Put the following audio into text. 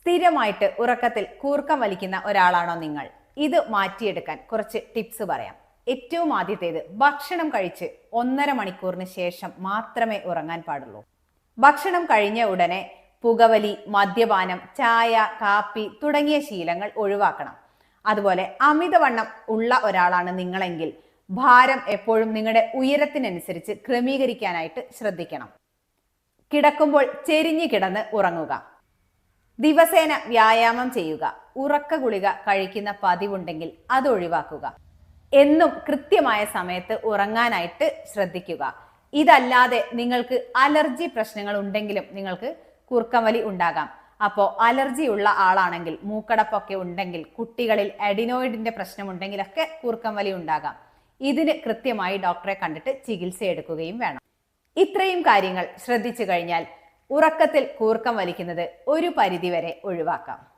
സ്ഥിരമായിട്ട് ഉറക്കത്തിൽ കൂർക്കം വലിക്കുന്ന ഒരാളാണോ നിങ്ങൾ? ഇത് മാറ്റിയെടുക്കാൻ കുറച്ച് ടിപ്സ് പറയാം. ഏറ്റവും ആദ്യത്തേത് ഭക്ഷണം കഴിച്ച് ഒന്നര മണിക്കൂറിന് ശേഷം മാത്രമേ ഉറങ്ങാൻ പാടുള്ളൂ. ഭക്ഷണം കഴിഞ്ഞ ഉടനെ പുകവലി മദ്യപാനം ചായ കാപ്പി തുടങ്ങിയ ശീലങ്ങൾ ഒഴിവാക്കണം. അതുപോലെ അമിതവണ്ണം ഉള്ള ഒരാളാണ് നിങ്ങളെങ്കിൽ ഭാരം എപ്പോഴും നിങ്ങളുടെ ഉയരത്തിനനുസരിച്ച് ക്രമീകരിക്കാനായിട്ട് ശ്രദ്ധിക്കണം. കിടക്കുമ്പോൾ ചെരിഞ്ഞു കിടന്ന് ഉറങ്ങുക. ദിവസേന വ്യായാമം ചെയ്യുക ഉറക്ക ഗുളിക കഴിക്കുന്ന പതിവുണ്ടെങ്കിൽ അത് ഒഴിവാക്കുക. എന്നും കൃത്യമായ സമയത്ത് ഉറങ്ങാനായിട്ട് ശ്രദ്ധിക്കുക. ഇതല്ലാതെ നിങ്ങൾക്ക് അലർജി പ്രശ്നങ്ങൾ ഉണ്ടെങ്കിലും നിങ്ങൾക്ക് കൂർക്കംവലി ഉണ്ടാകാം. അപ്പോൾ അലർജി ഉള്ള ആളാണെങ്കിൽ മൂക്കടപ്പൊക്കെ ഉണ്ടെങ്കിൽ കുട്ടികളിൽ അഡിനോയിഡിന്റെ പ്രശ്നമുണ്ടെങ്കിലൊക്കെ കൂർക്കംവലി ഉണ്ടാകാം. ഇതിന് കൃത്യമായി ഡോക്ടറെ കണ്ടിട്ട് ചികിത്സ എടുക്കുകയും വേണം. ഇത്രയും കാര്യങ്ങൾ ശ്രദ്ധിച്ചു കഴിഞ്ഞാൽ ഉറക്കത്തിൽ കൂർക്കം വലിക്കുന്നത് ഒരു പരിധിവരെ ഒഴിവാക്കാം.